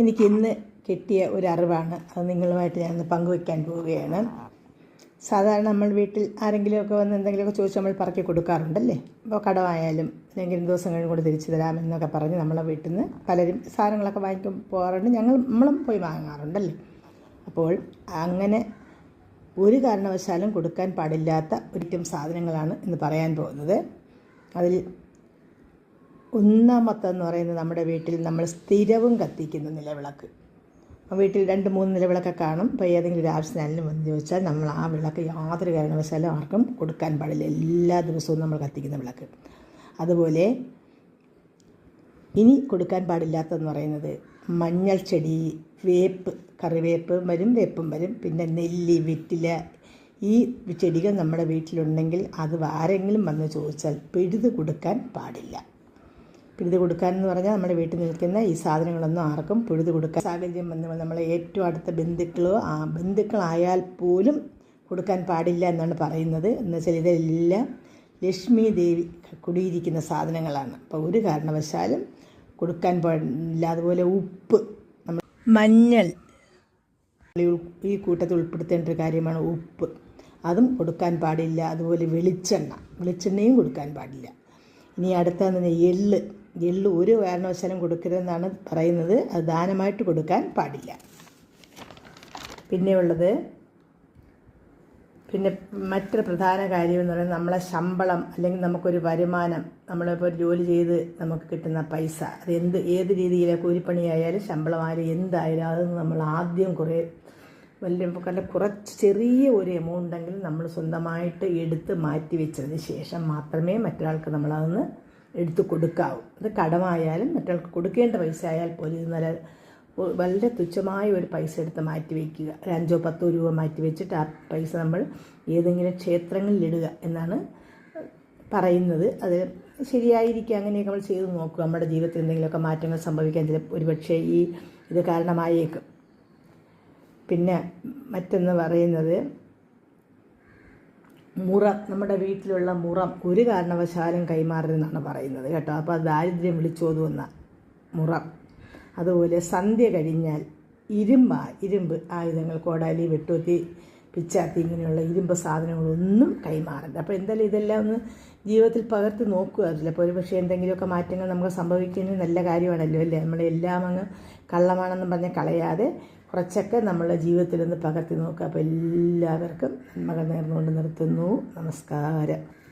എനിക്ക് ഇന്ന് കിട്ടിയ ഒരു അറിവാണ് അത് നിങ്ങളുമായിട്ട് ഞാൻ പങ്കുവെക്കാൻ പോവുകയാണ്. സാധാരണ നമ്മൾ വീട്ടിൽ ആരെങ്കിലുമൊക്കെ വന്ന് എന്തെങ്കിലുമൊക്കെ ചോദിച്ച് നമ്മൾ പറക്കി കൊടുക്കാറുണ്ടല്ലേ? അപ്പോൾ കടമായാലും അല്ലെങ്കിൽ ദിവസം കഴിഞ്ഞ് കൊണ്ട് തിരിച്ചു തരാമെന്നൊക്കെ പറഞ്ഞ് നമ്മളെ വീട്ടിൽ നിന്ന് പലരും സാധനങ്ങളൊക്കെ വാങ്ങിക്കും പോകാറുണ്ട്. ഞങ്ങൾ നമ്മളും പോയി വാങ്ങാറുണ്ടല്ലേ? അപ്പോൾ അങ്ങനെ ഒരു കാരണവശാലും കൊടുക്കാൻ പാടില്ലാത്ത ഒരിക്കലും സാധനങ്ങളാണ് എന്ന് പറയാൻ പോകുന്നത്. അതിൽ ഒന്നാമത്തെന്ന് പറയുന്നത് നമ്മുടെ വീട്ടിൽ നമ്മൾ സ്ഥിരവും കത്തിക്കുന്ന നിലവിളക്ക്. വീട്ടിൽ രണ്ട് മൂന്ന് നിലവിളക്ക് കാണും. അപ്പോൾ ഏതെങ്കിലും ഒരു ആവശ്യത്തിനാലും വന്ന് ചോദിച്ചാൽ നമ്മൾ ആ വിളക്ക് യാതൊരു കാരണവശാലും ആർക്കും കൊടുക്കാൻ പാടില്ല. എല്ലാ ദിവസവും നമ്മൾ കത്തിക്കുന്ന വിളക്ക്. അതുപോലെ ഇനി കൊടുക്കാൻ പാടില്ലാത്തതെന്ന് പറയുന്നത് മഞ്ഞൾ ചെടി വേപ്പ് കറിവേപ്പ് വരും വേപ്പും വരും. പിന്നെ നെല്ലി വെറ്റില ഈ ചെടികൾ നമ്മുടെ വീട്ടിലുണ്ടെങ്കിൽ അത് ആരെങ്കിലും വന്ന് ചോദിച്ചാൽ പിഴുത് കൊടുക്കാൻ പാടില്ല. പിഴുത് കൊടുക്കാൻ എന്ന് പറഞ്ഞാൽ നമ്മുടെ വീട്ടിൽ നിൽക്കുന്ന ഈ സാധനങ്ങളൊന്നും ആർക്കും പിഴുതി കൊടുക്കാൻ സാഹചര്യം വന്നു നമ്മളെ ഏറ്റവും അടുത്ത ബന്ധുക്കളോ ബന്ധുക്കളായാൽ പോലും കൊടുക്കാൻ പാടില്ല എന്നാണ് പറയുന്നത്. എന്ന് വെച്ചാൽ ഇതെല്ലാം ലക്ഷ്മി ദേവി കുടിയിരിക്കുന്ന സാധനങ്ങളാണ്. അപ്പോൾ ഒരു കാരണവശാലും കൊടുക്കാൻ പാടില്ല. അതുപോലെ ഉപ്പ് നമ്മൾ മഞ്ഞൾ ഈ കൂട്ടത്തിൽ ഉൾപ്പെടുത്തേണ്ട ഒരു കാര്യമാണ് ഉപ്പ്. അതും കൊടുക്കാൻ പാടില്ല. അതുപോലെ വെളിച്ചെണ്ണ വെളിച്ചെണ്ണയും കൊടുക്കാൻ പാടില്ല. ഇനി അടുത്തതെന്ന് എള്ള്. എള്ള് ഒരു കാരണവശാലും കൊടുക്കരുതെന്നാണ് പറയുന്നത്. അത് ദാനമായിട്ട് കൊടുക്കാൻ പാടില്ല. പിന്നെയുള്ളത് പിന്നെ മറ്റൊരു പ്രധാന കാര്യം എന്ന് പറയുന്നത് നമ്മളെ ശമ്പളം അല്ലെങ്കിൽ നമുക്കൊരു വരുമാനം നമ്മളിപ്പോൾ ജോലി ചെയ്ത് നമുക്ക് കിട്ടുന്ന പൈസ അത് എന്ത് ഏത് രീതിയിലെ കൂലിപ്പണിയായാലും ശമ്പളമായാലും എന്തായാലും അത് നമ്മൾ ആദ്യം കുറേ വലിയ കണ്ട കുറച്ച് ചെറിയ ഒരു എമൗണ്ട് ഉണ്ടെങ്കിൽ നമ്മൾ സ്വന്തമായിട്ട് എടുത്ത് മാറ്റി വെച്ചതിന് ശേഷം മാത്രമേ മറ്റൊരാൾക്ക് നമ്മളതൊന്ന് എടുത്ത് കൊടുക്കാവും. അത് കടമായാലും മറ്റൊരാൾക്ക് കൊടുക്കേണ്ട പൈസ ആയാൽ പോലും ഇത് നല്ല വളരെ തുച്ഛമായ ഒരു പൈസ എടുത്ത് മാറ്റി വയ്ക്കുക ഒരു അഞ്ചോ പത്തോ രൂപ മാറ്റി വെച്ചിട്ട് ആ പൈസ നമ്മൾ ഏതെങ്കിലും ക്ഷേത്രങ്ങളിൽ ഇടുക എന്നാണ് പറയുന്നത്. അത് ശരിയായിരിക്കും. അങ്ങനെയൊക്കെ നമ്മൾ ചെയ്ത് നോക്കുക. നമ്മുടെ ജീവിതത്തിൽ എന്തെങ്കിലുമൊക്കെ മാറ്റങ്ങൾ സംഭവിക്കാൻ ചില ഒരുപക്ഷേ ഈ ഇത് കാരണമായേക്കും. പിന്നെ മറ്റൊന്ന് പറയുന്നത് മുറം നമ്മുടെ വീട്ടിലുള്ള മുറം ഒരു കാരണവശാലും കൈമാറരുതെന്നാണ് പറയുന്നത് കേട്ടോ. അപ്പോൾ ദാരിദ്ര്യം വിളിച്ചോതുവന്ന മുറം. അതുപോലെ സന്ധ്യ കഴിഞ്ഞാൽ ഇരുമ്പ ഇരുമ്പ് ആയുധങ്ങൾ കോടാലി വെട്ടുത്തി പിച്ചാത്തി ഇങ്ങനെയുള്ള ഇരുമ്പ് സാധനങ്ങളൊന്നും കൈമാറരുത്. അപ്പോൾ എന്തായാലും ഇതെല്ലാം ഒന്ന് ജീവിതത്തിൽ പകർത്തി നോക്കുക അപ്പോൾ ഒരു പക്ഷേ എന്തെങ്കിലുമൊക്കെ മാറ്റങ്ങൾ നമുക്ക് സംഭവിക്കുന്നത് നല്ല കാര്യമാണല്ലോ അല്ലേ? നമ്മളെല്ലാം അങ്ങ് കള്ളമാണെന്നും പറഞ്ഞ് കളയാതെ കുറച്ചൊക്കെ നമ്മളുടെ ജീവിതത്തിൽ ഒന്ന് പകർത്തി നോക്കുക. അപ്പോൾ എല്ലാവർക്കും നന്മകൾ നേർന്നുകൊണ്ട് നിർത്തുന്നു. നമസ്കാരം.